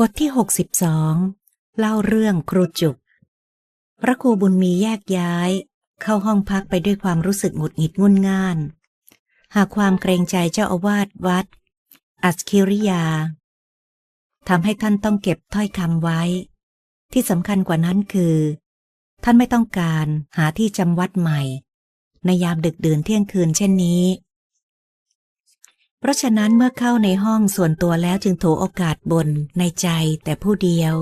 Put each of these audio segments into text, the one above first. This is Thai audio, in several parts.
บทที่ 62 เล่าเรื่องครูจุก พระครูบุญมีแยกย้าย เข้าห้องพักไปด้วยความรู้สึกหงุดหงิดงุนง่าน หากความเกรงใจเจ้าอาวาสวัด อัสคิริยาทำให้ท่านต้องเก็บถ้อยคำไว้ ที่สำคัญกว่านั้นคือ ท่านไม่ต้องการหาที่จำวัดใหม่ ในยามดึกดื่นเที่ยงคืนเช่นนี้ ราะฉะนั้นเมื่อเข้าในห้องส่วนตัวแล้วจึงโถโอกาสบนในใจแต่ผู้เดียว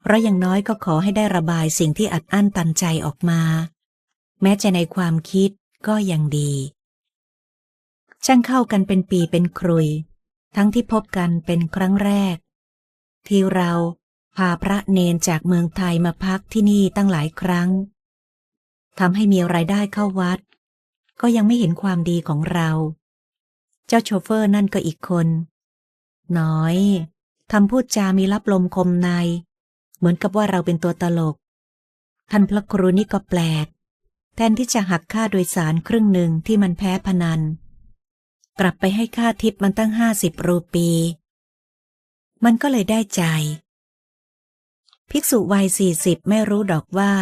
เพราะอย่างน้อยก็ขอให้ได้ระบายสิ่งที่อัดอั้นตันใจออกมา แม้จะในความคิดก็ยังดี ช่างเข้ากันเป็นปีเป็นครุย ทั้งที่พบกันเป็นครั้งแรก ที่เราพาพระเนนจากเมืองไทยมาพักที่นี่ตั้งหลายครั้งทำให้มีรายได้เข้าวัด ก็ยังไม่เห็นความดีของเรา เจ้าโชเฟอร์นั่นก็อีกคน น้อยทำพูดจามีรับลมคมใน เหมือนกับว่าเราเป็นตัวตลก ท่านพระครูนี่ก็แปลก แทนที่จะหักค่าโดยสารครึ่งหนึ่งที่มันแพ้พนัน กลับไปให้ค่าทิปมันตั้งห้าสิบรูปี มันก็เลยได้ใจ ภิกษุวัยสี่สิบไม่รู้ดอกว่า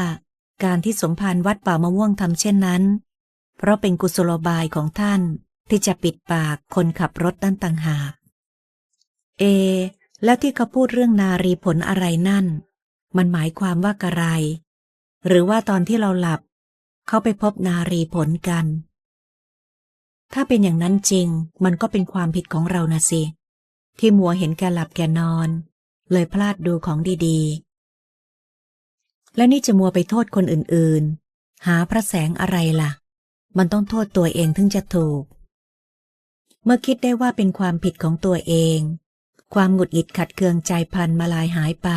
การที่สมภารวัดป่ามะม่วงทำเช่นนั้น เพราะเป็นกุศโลบายของท่าน ที่จะปิดปากคนขับรถนั่นต่างหาก เอ แล้วที่เขาพูดเรื่องนารีผลอะไรนั่น มันหมายความว่ากระไร หรือว่าตอนที่เราหลับ เขาไปพบนารีผลกัน ถ้าเป็นอย่างนั้นจริง มันก็เป็นความผิดของเรานะสิ ที่มัวเห็นแกหลับแกนอน เลยพลาดดูของดีๆ แล้วนี่จะมัวไปโทษคนอื่นๆ หาพระแสงอะไรล่ะ มันต้องโทษตัวเองถึงจะถูก เมื่อคิดได้ว่าเป็นความผิดของตัวเอง ความหงุดหงิดขัดเคืองใจพันมาลายหายไป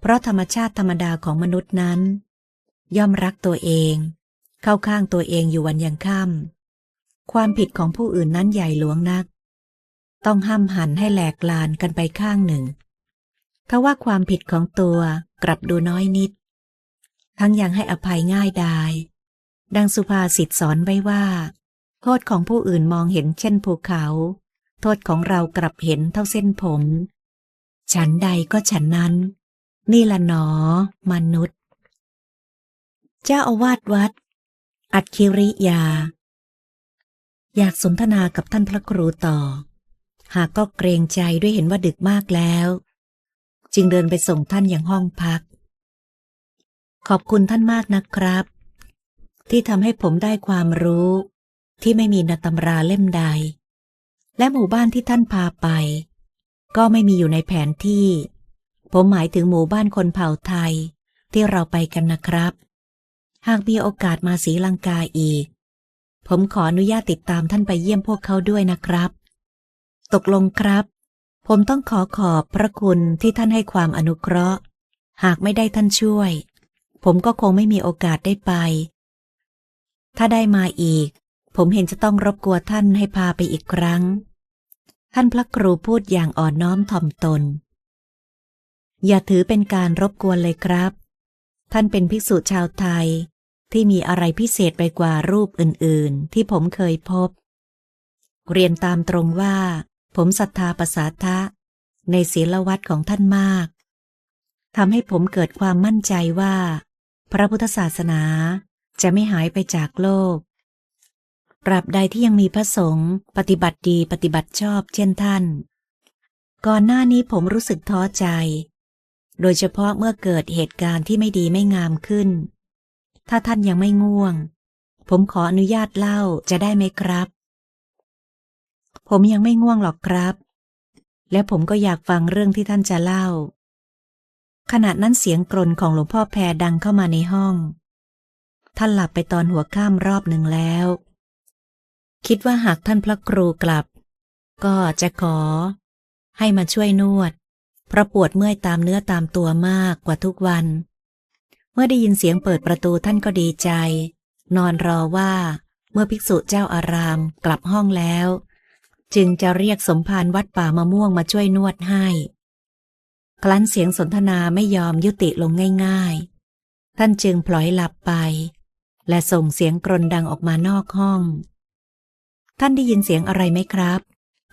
เพราะธรรมชาติธรรมดาของมนุษย์นั้น ย่อมรักตัวเอง เข้าข้างตัวเองอยู่วันยังค่ำความผิดของผู้อื่นนั้นใหญ่หลวงนัก ต้องห้ามหันให้แหลกลานกันไปข้างหนึ่งทว่าความผิดของตัวกลับดูน้อยนิด ทั้งยังให้อภัยง่ายดาย ดังสุภาษิตสอนไว้ว่า โทษของผู้อื่นมองเห็นเช่นภูเขา โทษของเรากลับเห็นเท่าเส้นผม ฉันใดก็ฉันนั้น นี่ละหนอ มนุษย์ เจ้าอาวาสวัด อัดคิริยา อยากสนทนากับท่านพระครูต่อ หากก็เกรงใจด้วยเห็นว่าดึกมากแล้ว จึงเดินไปส่งท่านอย่างห้องพัก ขอบคุณท่านมากนะครับที่ทำให้ผมได้ความรู้ ที่ไม่มีนตำราเล่มใด และหมู่บ้านที่ท่านพาไป ก็ไม่มีอยู่ในแผนที่ ผมหมายถึงหมู่บ้านคนเผ่าไทยที่เราไปกันนะครับ หากมีโอกาสมาศรีลังกาอีก ผมขออนุญาตติดตามท่านไปเยี่ยมพวกเขาด้วยนะครับ ตกลงครับ ผมต้องขอขอบพระคุณที่ท่านให้ความอนุเคราะห์ หากไม่ได้ท่านช่วย ผมก็คงไม่มีโอกาสได้ไปถ้าได้มาอีก ผมเห็นจะต้องรบกวนท่านให้พาไปอีกครั้ง ท่านพระครูพูดอย่างอ่อนน้อมถ่อมตน อย่าถือเป็นการรบกวนเลยครับ ท่านเป็นภิกษุชาวไทยที่มีอะไรพิเศษไปกว่ารูปอื่นๆ ที่ผมเคยพบ เรียนตามตรงว่า ผมศรัทธาภาษาทะ ในศีลวัดของท่านมากทำให้ผมเกิดความมั่นใจว่า พระพุทธศาสนาจะไม่หายไปจากโลก ตราบใดที่ยังมีพระสงฆ์ปฏิบัติดีปฏิบัติชอบเช่นท่าน ก่อนหน้านี้ผมรู้สึกท้อใจ โดยเฉพาะเมื่อเกิดเหตุการณ์ที่ไม่ดีไม่งามขึ้น ถ้าท่านยังไม่ง่วง ผมขออนุญาตเล่าจะได้ไหมครับ ผมยังไม่ง่วงหรอกครับ และผมก็อยากฟังเรื่องที่ท่านจะเล่า ขณะนั้นเสียงกรนของหลวงพ่อแพรดังเข้ามาในห้อง ท่านหลับไปตอนหัวค่ำรอบหนึ่งแล้ว คิดว่าหากท่านพระครูกลับ ก็จะขอ ให้มาช่วยนวด เพราะปวดเมื่อยตามเนื้อตามตัวมากกว่าทุกวัน เมื่อได้ยินเสียงเปิดประตูท่านก็ดีใจ นอนรอว่า เมื่อภิกษุเจ้าอารามกลับห้องแล้ว จึงจะเรียกสมภารวัดป่ามะม่วงมาช่วยนวดให้ครั้นเสียงสนทนาไม่ยอมยุติลงง่ายๆ ท่านจึงพลอยหลับไป และส่งเสียงกรนดังออกมานอกห้อง ท่านได้ยินเสียงอะไรไหมครับ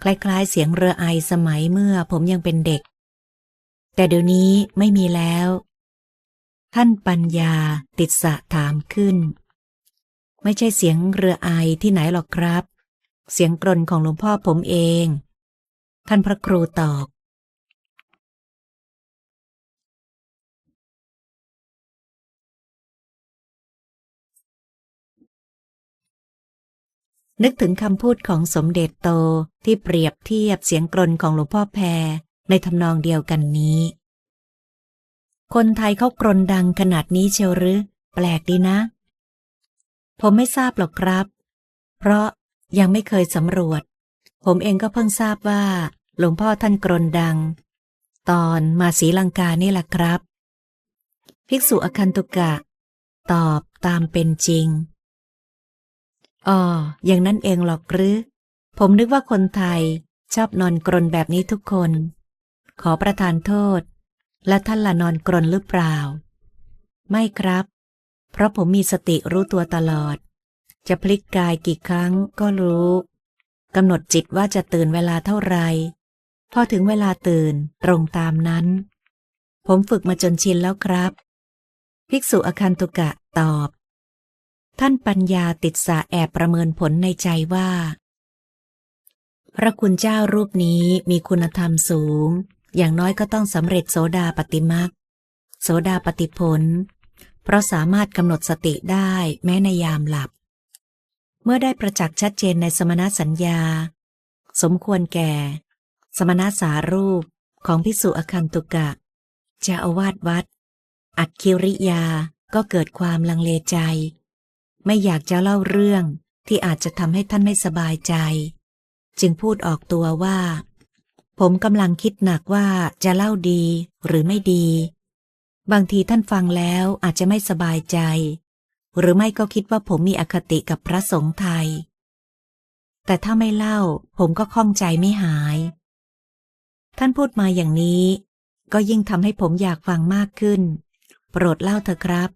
คล้ายๆ เสียงเรือไอสมัยเมื่อผมยังเป็นเด็ก แต่เดี๋ยวนี้ไม่มีแล้ว ท่านปัญญาติดสะถามขึ้น ไม่ใช่เสียงเรือไอที่ไหนหรอกครับ เสียงกรนของหลวงพ่อผมเอง ท่านพระครูตอบ นึกถึงคำพูดของสมเด็จโตที่เปรียบเทียบเสียงกรนของหลวงพ่อแพรในทำนองเดียวกันนี้ คนไทยเขากรนดังขนาดนี้เชียวหรือ แปลกดีนะ ผมไม่ทราบหรอกครับ เพราะยังไม่เคยสำรวจ ผมเองก็เพิ่งทราบว่า หลวงพ่อท่านกรนดัง ตอนมาศรีลังกานี่แหละครับ ภิกษุอคันตุกะ ตอบตามเป็นจริง อ๋อ อย่างนั้นเองหรอกหรือ ผมนึกว่าคนไทยชอบนอนกรนแบบนี้ทุกคน ขอประทานโทษ และท่านละนอนกรนหรือเปล่า ไม่ครับ เพราะผมมีสติรู้ตัวตลอด จะพลิกกายกี่ครั้งก็รู้กำหนดจิตว่าจะตื่นเวลาเท่าไร พอถึงเวลาตื่นตรงตามนั้น ผมฝึกมาจนชินแล้วครับ ภิกษุอคันตุกะตอบ ท่านปัญญาติดสาแอบประเมินผลในใจว่า พระคุณเจ้ารูปนี้มีคุณธรรมสูง อย่างน้อยก็ต้องสำเร็จโสดาปฏิมักโสดาปฏิผล เพราะสามารถกำหนดสติได้แม้ในยามหลับ เมื่อได้ประจักษ์ชัดเจนในสมณสัญญา สมควรแก่ สมณสารูปของพิสุอคันตุกะเจะอาวาสวัด อัดคิริยาก็เกิดความลังเลใจ ไม่อยากจะเล่าเรื่องที่อาจจะทำให้ท่านไม่สบายใจ จึงพูดออกตัวว่า ผมกำลังคิดหนักว่าจะเล่าดีหรือไม่ดี บางทีท่านฟังแล้วอาจจะไม่สบายใจ หรือไม่ก็คิดว่าผมมีอคติกับพระสงฆ์ไทย แต่ถ้าไม่เล่าผมก็ข้องใจไม่หาย ท่านพูดมาอย่างนี้ ก็ยิ่งทำให้ผมอยากฟังมากขึ้น โปรดเล่าเถอะครับ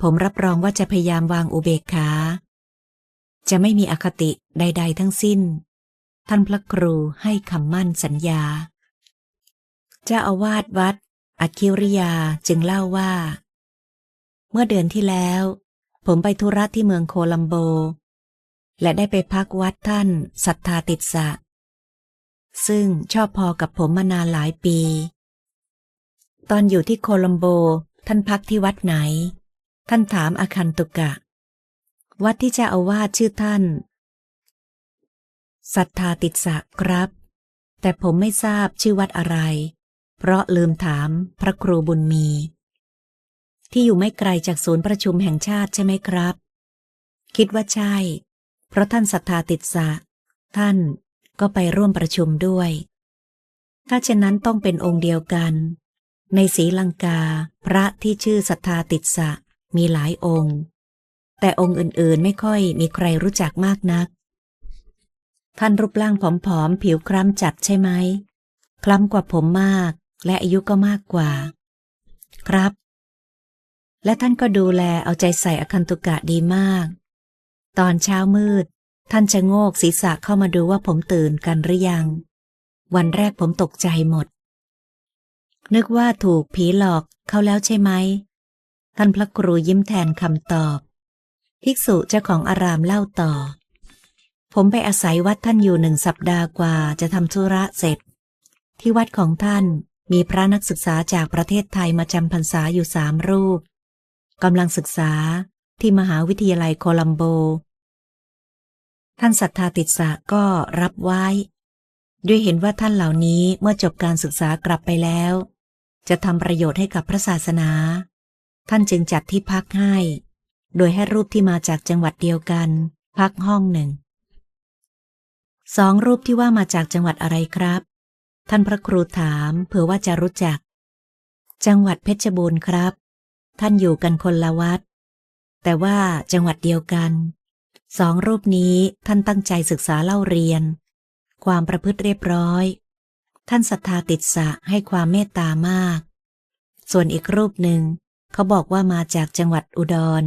ผมรับรองว่าจะพยายามวางอุเบกขา จะไม่มีอคติใด ๆ ทั้งสิ้น ท่านพระครูให้คำมั่นสัญญา เจ้าอาวาสวัดอัคคิริยาจึงเล่าว่า เมื่อเดือนที่แล้ว ผมไปธุระที่เมืองโคลัมโบ และได้ไปพักวัดท่านสัทธาติสะ ซึ่งชอบพอกับผมมานานหลายปี ตอนอยู่ที่โคลัมโบท่านพักที่วัดไหน ท่านถามอาคันตุกะ วัดที่เจ้าอาวาสชื่อท่าน สัทธาติดสะครับ แต่ผมไม่ทราบชื่อวัดอะไร เพราะลืมถามพระครูบุญมี ที่อยู่ไม่ไกลจากศูนย์ประชุมแห่งชาติใช่ไหมครับ คิดว่าใช่ เพราะท่านสัทธาติดสะ ท่านก็ไปร่วมประชุมด้วย ถ้าเช่นนั้นต้องเป็นองค์เดียวกัน ในศรีลังกา พระที่ชื่อสัทธาติดสะ มีหลายองค์ แต่องค์อื่นๆไม่ค่อยมีใครรู้จักมากนัก ท่านรูปร่างผอมๆ ผิวคล้ำจัดใช่ไหม คล้ำกว่าผมมากและอายุก็มากกว่า ครับ และท่านก็ดูแลเอาใจใส่อคันตุกะดีมาก ตอนเช้ามืด ท่านจะโงกศีรษะเข้ามาดูว่าผมตื่นกันหรือยัง วันแรกผมตกใจหมด นึกว่าถูกผีหลอกเขาแล้วใช่ไหม ท่านพระครูยิ้มแทนคำตอบ ภิกษุเจ้าของอารามเล่าต่อ ผมไปอาศัยวัดท่านอยู่หนึ่งสัปดาห์กว่าจะทำธุระเสร็จ ที่วัดของท่านมีพระนักศึกษาจากประเทศไทยมาจำพรรษาอยู่สามรูปกำลังศึกษาที่มหาวิทยาลัยโคลัมโบ ท่านศรัทธาติดสะก็รับไว้ ด้วยเห็นว่าท่านเหล่านี้เมื่อจบการศึกษากลับไปแล้ว จะทำประโยชน์ให้กับพระศาสนา ท่านจึงจัดที่พักให้ โดยให้รูปที่มาจากจังหวัดเดียวกัน พักห้องหนึ่ง สองรูปที่ว่ามาจากจังหวัดอะไรครับ ท่านพระครูถามเผื่อว่าจะรู้จัก จังหวัดเพชรบูรณ์ครับ ท่านอยู่กันคนละวัด แต่ว่าจังหวัดเดียวกัน สองรูปนี้ท่านตั้งใจศึกษาเล่าเรียน ความประพฤติเรียบร้อย ท่านศรัทธาติดสะให้ความเมตตามาก ส่วนอีกรูปหนึ่ง เขาบอกว่ามาจากจังหวัดอุดร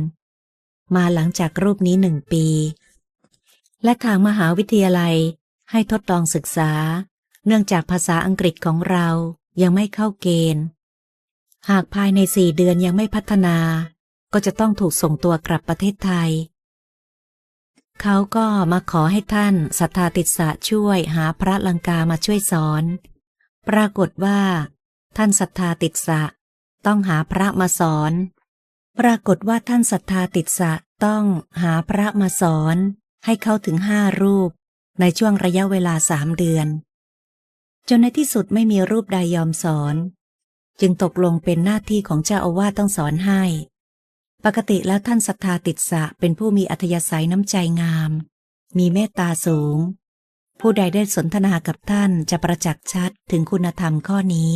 มาหลังจากรูปนี้หนึ่งปี และทางมหาวิทยาลัยให้ทดลองศึกษา เนื่องจากภาษาอังกฤษของเรายังไม่เข้าเกณฑ์ หากภายในสี่เดือนยังไม่พัฒนา ก็จะต้องถูกส่งตัวกลับประเทศไทย เขาก็มาขอให้ท่านสัทธาติสะช่วยหาพระลังกามาช่วยสอน ปรากฏว่า ท่านสัทธาติสะ ต้องหาพระมาสอน ปรากฏว่าท่านสัทธาติสสะต้องหาพระมาสอน ให้เข้าถึงห้ารูป ในช่วงระยะเวลาสามเดือน จนในที่สุดไม่มีรูปใดยอมสอน จึงตกลงเป็นหน้าที่ของเจ้าอาวาสต้องสอนให้ ปกติแล้วท่านสัทธาติดสะเป็นผู้มีอัธยาศัยน้ำใจงาม มีเมตตาสูง ผู้ใดได้สนทนากับท่านจะประจักษ์ชัดถึงคุณธรรมข้อนี้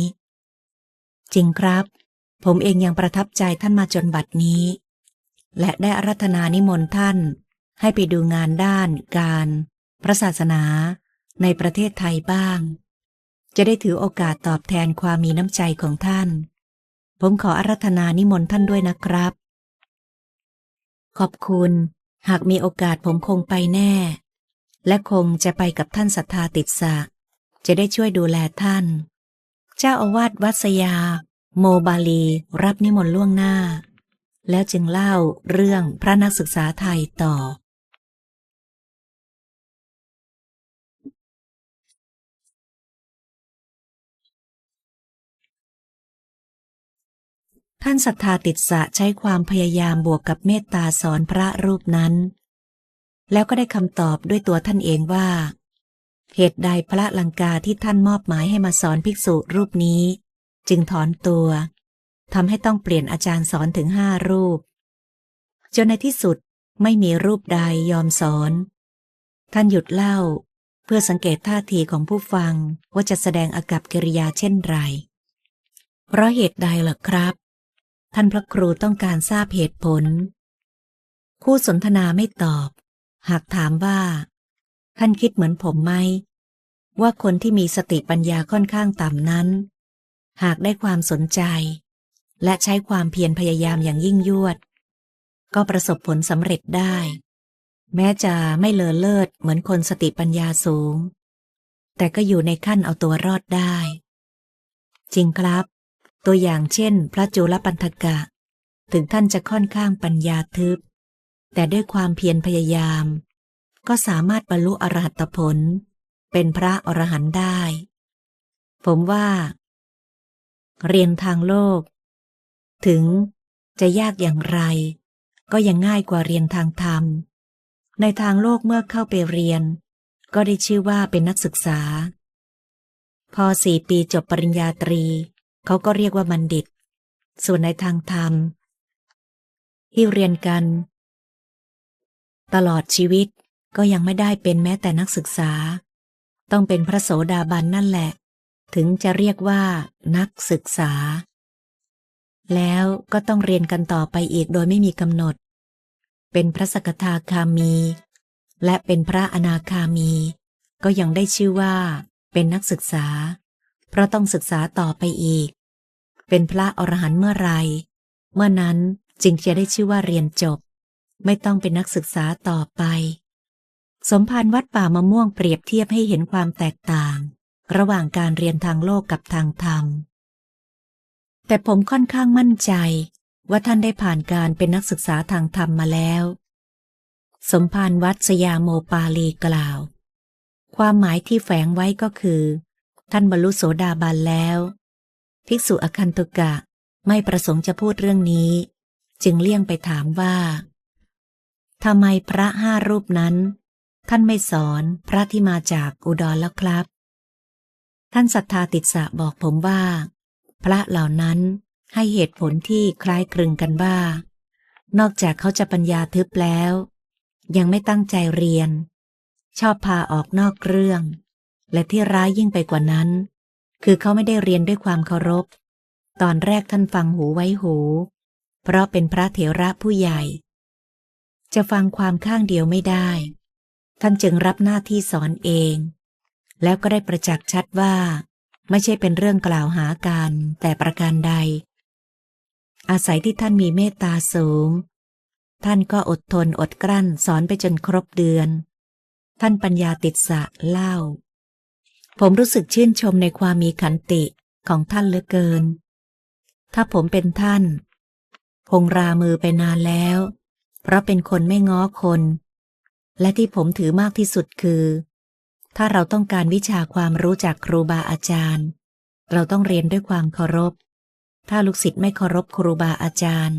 จริงครับ ผมเองยังประทับใจท่านมาจนบัดนี้ และได้อารัธนานิมนต์ท่าน ให้ไปดูงานด้าน การ พระศาสนา ในประเทศไทยบ้าง จะได้ถือโอกาสตอบแทนความมีน้ำใจของท่าน ผมขออารัธนานิมนต์ท่านด้วยนะครับ ขอบคุณ หากมีโอกาสผมคงไปแน่ และคงจะไปกับท่านศรัทธาติดสะจะได้ช่วยดูแลท่าน เจ้าอาวาสวัดสยา โมบาลี รับนิมนต์ล่วงหน้า แล้วจึงเล่าเรื่องพระนักศึกษาไทยต่อ ท่านศรัทธาติดสะใช้ความพยายามบวกกับเมตตาสอนพระรูปนั้น แล้วก็ได้คำตอบด้วยตัวท่านเองว่า เหตุใดพระลังกาที่ท่านมอบหมายให้มาสอนภิกษุรูปนี้ จึงถอนตัวทำให้ต้องเปลี่ยนอาจารย์สอนถึงห้ารูป จนในที่สุดไม่มีรูปใดยอมสอน ท่านหยุดเล่า เพื่อสังเกตท่าทีของผู้ฟังว่าจะแสดงอากับกิริยาเช่นไร เพราะเหตุใดล่ะครับ ท่านพระครูต้องการทราบเหตุผล คู่สนทนาไม่ตอบ หากถามว่า ท่านคิดเหมือนผมไหมว่าคนที่มีสติปัญญาค่อนข้างต่ำนั้น หากได้ความสนใจ และใช้ความเพียรพยายามอย่างยิ่งยวด ก็ประสบผลสำเร็จได้ แม้จะไม่เลอเลิศเหมือนคนสติปัญญาสูง แต่ก็อยู่ในขั้นเอาตัวรอดได้ จริงครับ ตัวอย่างเช่น พระจุลปันธกะ ถึงท่านจะค่อนข้างปัญญาทึบ แต่ด้วยความเพียรพยายาม ก็สามารถบรรลุอรหัตผล เป็นพระอรหันต์ได้ ผมว่า เรียนทางโลก ถึงจะยากอย่างไร ก็ยังง่ายกว่าเรียนทางธรรม ในทางโลกเมื่อเข้าไปเรียน ก็ได้ชื่อว่าเป็นนักศึกษา พอสี่ปีจบปริญญาตรี เขาก็เรียกว่าบัณฑิต ส่วนในทางธรรม ที่เรียนกัน ตลอดชีวิตก็ยังไม่ได้เป็นแม้แต่นักศึกษา ต้องเป็นพระโสดาบันนั่นแหละ ถึงจะเรียกว่า นักศึกษา แล้วก็ต้องเรียนกันต่อไปอีกโดยไม่มีกำหนด เป็นพระสกทาคามี และเป็นพระอนาคามี ก็ยังได้ชื่อว่า เป็นนักศึกษา เพราะต้องศึกษาต่อไปอีก เป็นพระอรหันต์เมื่อไร เมื่อนั้นจึงจะได้ชื่อว่าเรียนจบ ไม่ต้องเป็นนักศึกษาต่อไป สมภารวัดป่ามะม่วงเปรียบเทียบให้เห็นความแตกต่าง ระหว่างการเรียนทางโลกกับทางธรรม แต่ผมค่อนข้างมั่นใจว่าท่านได้ผ่านการเป็นนักศึกษาทางธรรมมาแล้ว สมภารวัดสยามโมปาลีกล่าว ความหมายที่แฝงไว้ก็คือ ท่านบรรลุโสดาบันแล้ว ภิกษุอคันตุกะไม่ประสงค์จะพูดเรื่องนี้ จึงเลี่ยงไปถามว่าทำไมพระห้ารูปนั้น ท่านไม่สอนพระที่มาจากอุดรแล้วครับ ท่านศรัทธาติดสะบอกผมว่า พระเหล่านั้นให้เหตุผลที่คล้ายคลึงกันว่า นอกจากเขาจะปัญญาทึบแล้ว ยังไม่ตั้งใจเรียน ชอบพาออกนอกเรื่อง และที่ร้ายยิ่งไปกว่านั้น คือเขาไม่ได้เรียนด้วยความเคารพ ตอนแรกท่านฟังหูไว้หู เพราะเป็นพระเถระผู้ใหญ่ จะฟังความข้างเดียวไม่ได้ ท่านจึงรับหน้าที่สอนเอง แล้วก็ได้ประจักษ์ชัดว่า ไม่ใช่เป็นเรื่องกล่าวหากันแต่ประการใด อาศัยที่ท่านมีเมตตาสูง ท่านก็อดทนอดกลั้นสอนไปจนครบเดือน ท่านปัญญาติดสะเล่า ผมรู้สึกชื่นชมในความมีขันติของท่านเหลือเกิน ถ้าผมเป็นท่าน คงรามือไปนานแล้ว เพราะเป็นคนไม่ง้อคน และที่ผมถือมากที่สุดคือ ถ้าเราต้องการวิชาความรู้จากครูบาอาจารย์ เราต้องเรียนด้วยความเคารพ ถ้าลูกศิษย์ไม่เคารพครูบาอาจารย์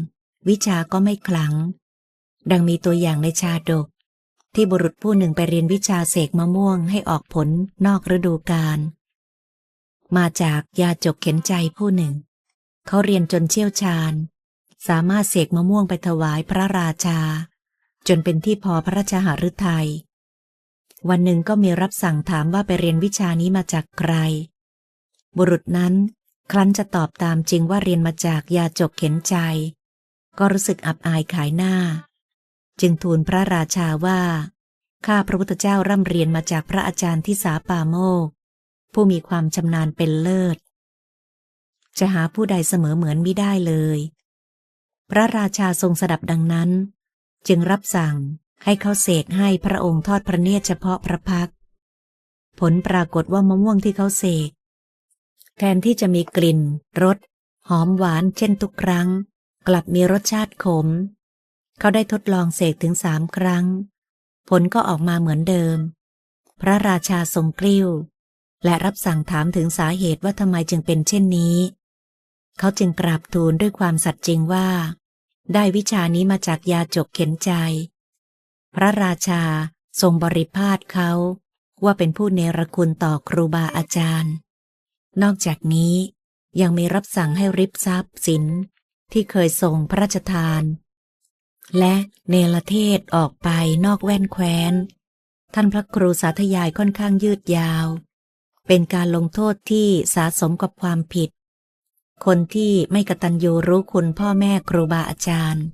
วิชาก็ไม่ขลัง ดังมีตัวอย่างในชาดก ที่บุรุษผู้หนึ่งไปเรียนวิชาเสกมะม่วงให้ออกผลนอกฤดูกาลมาจากยาจกเข็นใจผู้หนึ่ง เขาเรียนจนเชี่ยวชาญ สามารถเสกมะม่วงไปถวายพระราชา จนเป็นที่พอพระราชหฤทัย วันหนึ่งก็มีรับสั่งถามว่าไปเรียนวิชานี้มาจากใคร บุรุษนั้น ครั้นจะตอบตามจริงว่าเรียนมาจากยาจกเข็นใจ ก็รู้สึกอับอายขายหน้า จึงทูลพระราชาว่าข้าพระพุทธเจ้าร่ำเรียนมาจากพระอาจารย์ที่สาปาโมก ผู้มีความชำนาญเป็นเลิศ จะหาผู้ใดเสมอเหมือนมิได้เลย พระราชาทรงสดับดังนั้น จึงรับสั่ง ให้เขาเสกให้พระองค์ทอดพระเนตรเฉพาะพระพัก ผลปรากฏว่ามะม่วงที่เขาเสก แทนที่จะมีกลิ่นรสหอมหวานเช่นทุกครั้ง กลับมีรสชาติขม เขาได้ทดลองเสกถึงสามครั้ง ผลก็ออกมาเหมือนเดิม พระราชาทรงกริ้ว และรับสั่งถามถึงสาเหตุว่าทำไมจึงเป็นเช่นนี้ เขาจึงกราบทูลด้วยความสัตย์จริงว่า ได้วิชานี้มาจากยาจกเข็นใจ พระราชาทรงบริพาทเขาว่าเป็นผู้เนรคุณต่อครูบาอาจารย์ นอกจากนี้ยังมีรับสั่งให้ริบทรัพย์สินที่เคยส่งพระราชทาน และเนรเทศออกไปนอกแว่นแคว้น ท่านพระครูสาธยายค่อนข้างยืดยาว เป็นการลงโทษที่สะสมกับความผิด คนที่ไม่กตัญญูรู้คุณพ่อแม่ครูบาอาจารย์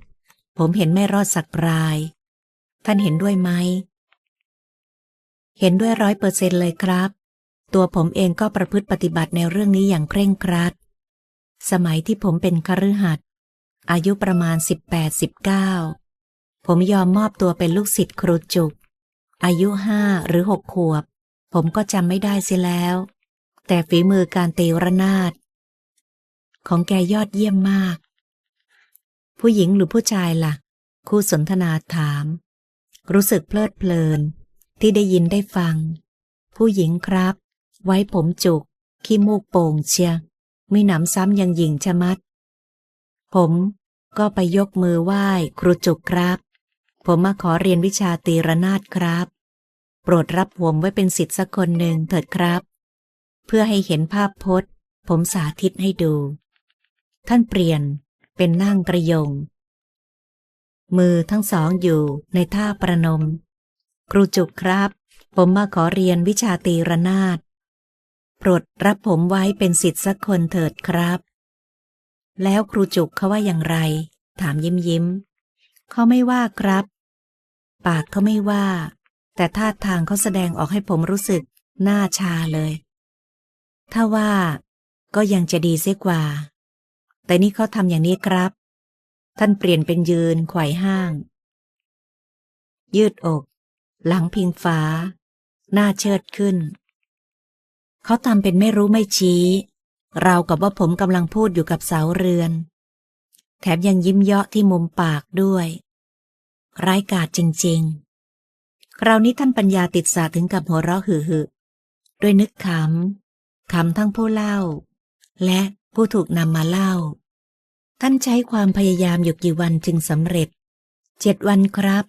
ผมเห็นไม่รอดสักราย ท่านเห็นด้วยไหม เห็นด้วยร้อยเปอร์เซ็นเลยครับ ตัวผมเองก็ประพฤติปฏิบัติในเรื่องนี้อย่างเคร่งครัด สมัยที่ผมเป็นคฤหัสถ์อายุประมาณ 18-19 ผมยอมมอบตัวเป็นลูกศิษย์ครูจุก อายุห้าหรือหกขวบ ผมก็จำไม่ได้เสียแล้ว แต่ฝีมือการตีระนาด ของแกยอดเยี่ยมมาก ผู้หญิงหรือผู้ชายล่ะ คู่สนทนาถาม รู้สึกเพลิดเพลิน ที่ได้ยินได้ฟัง ผู้หญิงครับ ไว้ผมจุก ขี้มูกโป่งเชียไม่หนำซ้ำยังหญิงชะมัด ผมก็ไปยกมือไหว้ครูจุกครับ ผมมาขอเรียนวิชาตีระนาดครับ โปรดรับผมไว้เป็นสิทธิ์สักคนหนึ่งเถิดครับ เพื่อให้เห็นภาพพจน์ ผมสาธิตให้ดู ท่านเปลี่ยนเป็นนั่งกระยง มือทั้งสองอยู่ในท่าประนม ครูจุกครับ ผมมาขอเรียนวิชาตีระนาดโปรดรับผมไว้เป็นสิทธิ์สักคนเถิดครับ แล้วครูจุกเขาว่าอย่างไร ถามยิ้มยิ้ม เขาไม่ว่าครับ ปากเขาไม่ว่า แต่ท่าทางเขาแสดงออกให้ผมรู้สึกหน้าชาเลย ถ้าว่าก็ยังจะดีเสียกว่า แต่นี่เขาทำอย่างนี้ครับ ท่านเปลี่ยนเป็นยืนไขว่ห้าง ยืดอก หลังพิงฟ้า หน้าเชิดขึ้น เขาทำเป็นไม่รู้ไม่ชี้ เรากับว่าผมกำลังพูดอยู่กับเสาเรือน แถมยังยิ้มเยาะที่มุมปากด้วย ร้ายกาจจริง ๆ คราวนี้ท่านปัญญาติดสาถึงกับหัวเราะหึหึด้วยนึกขำขำทั้งผู้เล่า และผู้ถูกนำมาเล่า ท่านใช้ความพยายามอยู่กี่วันจึงสำเร็จ เจ็ดวันครับ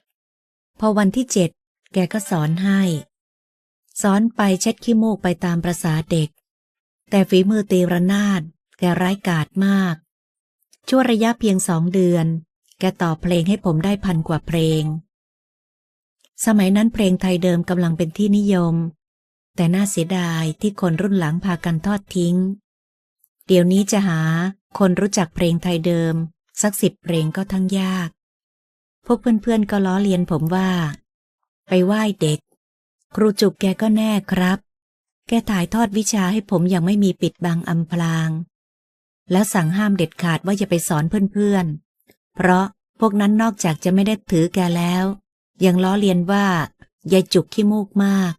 พอวันที่เจ็ดแกก็สอนให้ สอนไปเช็ดขี้มูกไปตามประษาเด็ก แต่ฝีมือตีระนาด แกร้ายกาจมาก ช่วระยะเพียงสองเดือน แกต่อเพลงให้ผมได้พันกว่าเพลง สมัยนั้นเพลงไทยเดิมกำลังเป็นที่นิยม แต่น่าเสียดายที่คนรุ่นหลังพากันทอดทิ้ง เดี๋ยวนี้จะหาคนรู้จักเพลงไทยเดิม สักสิบเพลงก็ทั้งยาก พวกเพื่อนๆก็ล้อเลียนผมว่า ไปไหว้เด็ก ครูจุกแกก็แน่ครับ แกถ่ายทอดวิชาให้ผมอย่างไม่มีปิดบังอำพราง แล้วสั่งห้ามเด็ดขาดว่าอย่าไปสอนเพื่อนๆ เพราะพวกนั้นนอกจากจะไม่ได้ถือแกแล้ว ยังล้อเลียนว่ายายจุกขี้มูกมาก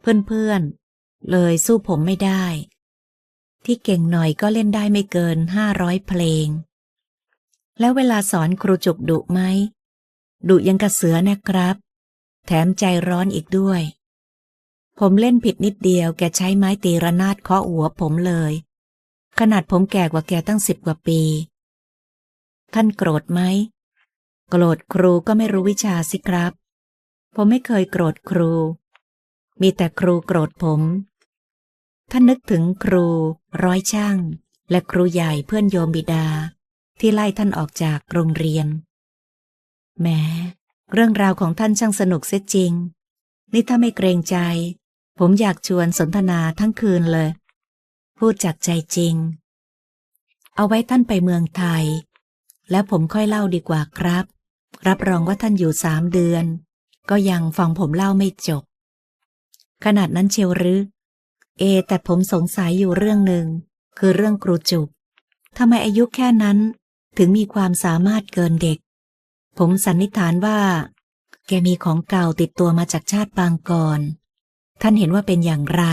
เพื่อนๆ เลยสู้ผมไม่ได้ ที่เก่งหน่อยก็เล่นได้ไม่เกินห้าร้อยเพลง แล้วเวลาสอนครูจุกดุไหมดุยังกระเสือนะครับ แถมใจร้อนอีกด้วย ผมเล่นผิดนิดเดียวแกใช้ไม้ตีระนาดเคาะหัวผมเลย ขนาดผมแก่กว่าแกตั้งสิบกว่าปี ท่านโกรธไหม โกรธครูก็ไม่รู้วิชาสิครับ ผมไม่เคยโกรธครู มีแต่ครูโกรธผม ท่านนึกถึงครู ร้อยช่าง และครูใหญ่เพื่อนโยมบิดา ที่ไล่ท่านออกจากโรงเรียนแหมเรื่องราวของท่านช่างสนุกเสียจริง นี่ถ้าไม่เกรงใจ ผมอยากชวนสนทนาทั้งคืนเลย พูดจากใจจริง เอาไว้ท่านไปเมืองไทย แล้วผมค่อยเล่าดีกว่าครับ รับรองว่าท่านอยู่สามเดือน ก็ยังฟังผมเล่าไม่จบ ขนาดนั้นเชียวหรือ เอ แต่ผมสงสัยอยู่เรื่องหนึ่ง คือเรื่องครูจุกทำไมอายุแค่นั้น ถึงมีความสามารถเกินเด็ก ผมสันนิษฐานว่า แกมีของเก่าติดตัวมาจากชาติปางก่อน ท่านเห็นว่าเป็นอย่างไร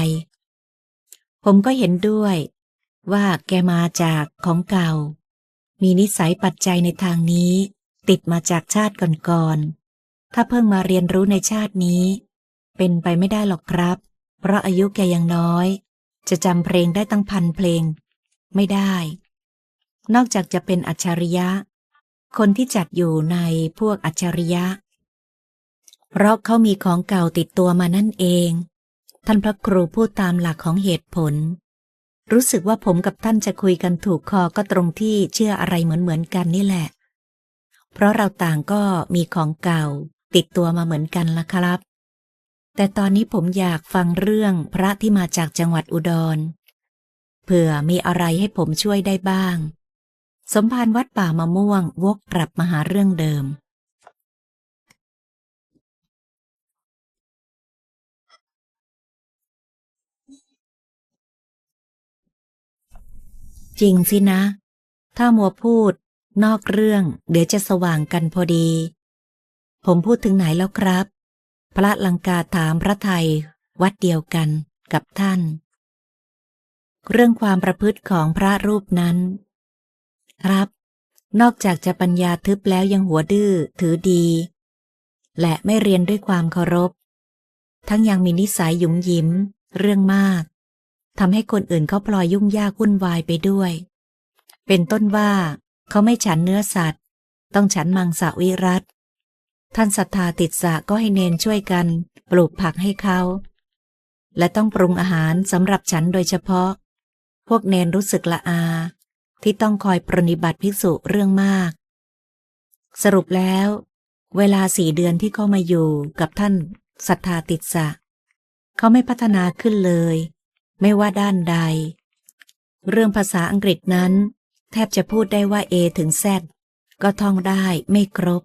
ผมก็เห็นด้วย ว่าแกมาจากของเก่า มีนิสัยปัจจัยในทางนี้ ติดมาจากชาติก่อนๆถ้าเพิ่งมาเรียนรู้ในชาตินี้ เป็นไปไม่ได้หรอกครับ เพราะอายุแกยังน้อย จะจำเพลงได้ตั้งพันเพลง ไม่ได้ นอกจากจะเป็นอัจฉริยะ คนที่จัดอยู่ในพวกอัจฉริยะ เพราะเขามีของเก่าติดตัวมานั่นเอง ท่านพระครูพูดตามหลักของเหตุผล รู้สึกว่าผมกับท่านจะคุยกันถูกคอก็ตรงที่เชื่ออะไรเหมือนเหมือนกันนี่แหละ เพราะเราต่างก็มีของเก่าติดตัวมาเหมือนกันละครับ แต่ตอนนี้ผมอยากฟังเรื่องพระที่มาจากจังหวัดอุดร เผื่อมีอะไรให้ผมช่วยได้บ้าง สมภารวัดป่ามะม่วงวกกลับมาหาเรื่องเดิม จริงสินะ ถ้ามัวพูด นอกเรื่อง เดี๋ยวจะสว่างกันพอดี ผมพูดถึงไหนแล้วครับ พระลังกาถามพระไทย วัดเดียวกันกับท่าน เรื่องความประพฤติของพระรูปนั้น ครับ นอกจากจะปัญญาทึบแล้วยังหัวดื้อถือดี และไม่เรียนด้วยความเคารพ ทั้งยังมีนิสัยหยุ่มยิ้ม เรื่องมากทำให้คนอื่นเขาพลอยยุ่งยากวุ่นวายไปด้วย เป็นต้นว่า เขาไม่ฉันเนื้อสัตว์ ต้องฉันมังสวิรัต ท่านศรัทธาติดสะก็ให้เนนช่วยกัน ปลูกผักให้เขา และต้องปรุงอาหารสำหรับฉันโดยเฉพาะ พวกเนนรู้สึกละอา ที่ต้องคอยปรนนิบัติภิกษุเรื่องมาก สรุปแล้ว เวลาสี่เดือนที่เขามาอยู่กับท่านศรัทธาติดสะ เขาไม่พัฒนาขึ้นเลย ไม่ว่าด้านใด เรื่องภาษาอังกฤษนั้น แทบจะพูดได้ว่า A ถึง Z ก็ท่องได้ไม่ครบ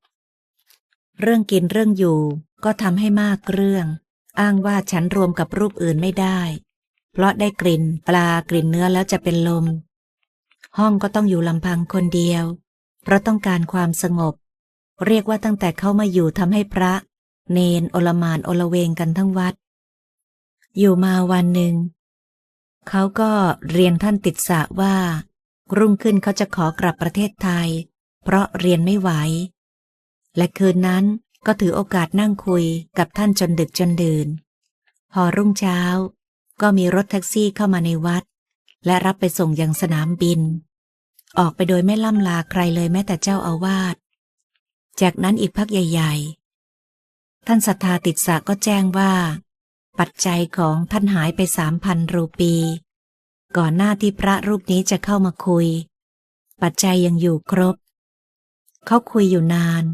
เรื่องกินเรื่องอยู่ก็ทำให้มากเรื่อง อ้างว่าฉันรวมกับรูปอื่นไม่ได้ เพราะได้กลิ่นปลากลิ่นเนื้อแล้วจะเป็นลม ห้องก็ต้องอยู่ลำพังคนเดียว เพราะต้องการความสงบ เรียกว่าตั้งแต่เข้ามาอยู่ทำให้พระ เนนโอลมานโอละเวงกันทั้งวัด อยู่มาวันหนึ่ง เขาก็เรียนท่านติดสะว่า รุ่งขึ้นเขาจะขอกลับประเทศไทย เพราะเรียนไม่ไหว และคืนนั้นก็ถือโอกาสนั่งคุยกับท่านจนดึกจนดื่น พอรุ่งเช้า ก็มีรถแท็กซี่เข้ามาในวัด และรับไปส่งยังสนามบิน ออกไปโดยไม่ล่ำลาใครเลยแม้แต่เจ้าอาวาส จากนั้นอีกพักใหญ่ ๆ ท่านศรัทธาติดสะก็แจ้งว่า ปัจจัยของท่านหายไปสามพันรูปี ก่อนหน้าที่พระรูปนี้จะเข้ามาคุย ปัจจัยยังอยู่ครบ เขาคุยอยู่นาน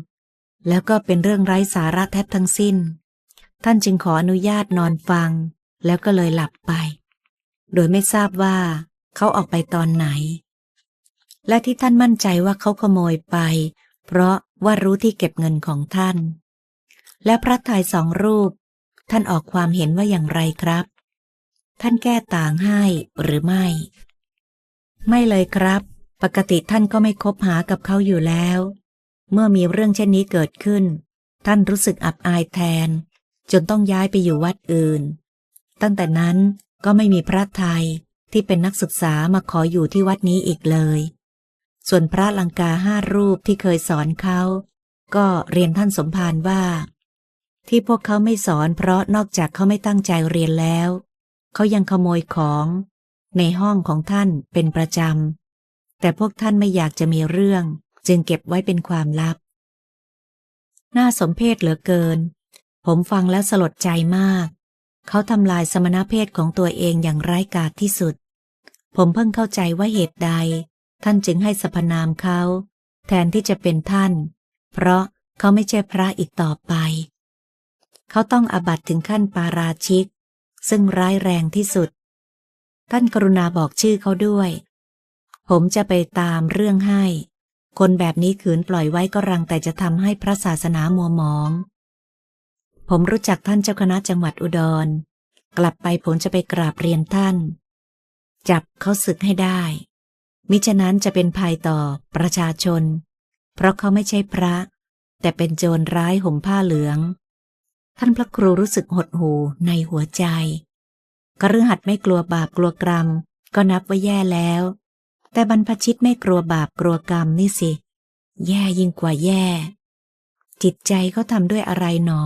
แล้วก็เป็นเรื่องไร้สาระแทบทั้งสิ้น ท่านจึงขออนุญาตนอนฟัง แล้วก็เลยหลับไป โดยไม่ทราบว่าเขาออกไปตอนไหน และที่ท่านมั่นใจว่าเขาขโมยไป เพราะว่ารู้ที่เก็บเงินของท่าน และพระไทยสองรูป ท่านออกความเห็นว่าอย่างไรครับ ท่านแก้ต่างให้หรือไม่ ไม่เลยครับ ปกติท่านก็ไม่คบหากับเขาอยู่แล้ว เมื่อมีเรื่องเช่นนี้เกิดขึ้น ท่านรู้สึกอับอายแทน จนต้องย้ายไปอยู่วัดอื่น ตั้งแต่นั้นก็ไม่มีพระไทยที่เป็นนักศึกษามาขออยู่ที่วัดนี้อีกเลย ส่วนพระลังกาห้ารูปที่เคยสอนเขา ก็เรียนท่านสมภารว่า ที่พวกเขาไม่สอนเพราะนอกจากเขาไม่ตั้งใจเรียนแล้ว เขายังขโมยของในห้องของท่านเป็นประจำ แต่พวกท่านไม่อยากจะมีเรื่อง จึงเก็บไว้เป็นความลับ น่าสมเพชเหลือเกิน ผมฟังแล้วสลดใจมาก เขาทำลายสมณเพศของตัวเองอย่างร้ายกาจที่สุด ผมเพิ่งเข้าใจว่าเหตุใด ท่านจึงให้สรรพนามเขา แทนที่จะเป็นท่าน เพราะเขาไม่ใช่พระอีกต่อไป เขาต้องอาบัตถึงขั้นปาราชิก ซึ่งร้ายแรงที่สุด ท่านกรุณาบอกชื่อเขาด้วย ผมจะไปตามเรื่องให้ คนแบบนี้ขืนปล่อยไว้ก็รังแต่จะทำให้พระศาสนามัวหมอง ผมรู้จักท่านเจ้าคณะจังหวัดอุดร กลับไปผมจะไปกราบเรียนท่าน จับเขาศึกให้ได้ มิฉะนั้นจะเป็นภัยต่อประชาชน เพราะเขาไม่ใช่พระ แต่เป็นโจรร้ายห่มผ้าเหลือง ท่านพระครูรู้สึกหดหูในหัวใจกระหัดไม่กลัวบาปกลัวกรรม ก็นับว่าแย่แล้ว แต่บรรพชิตไม่กลัวบาปกลัวกรรมนี่สิ แย่ยิ่งกว่าแย่ จิตใจเขาทำด้วยอะไรหนอ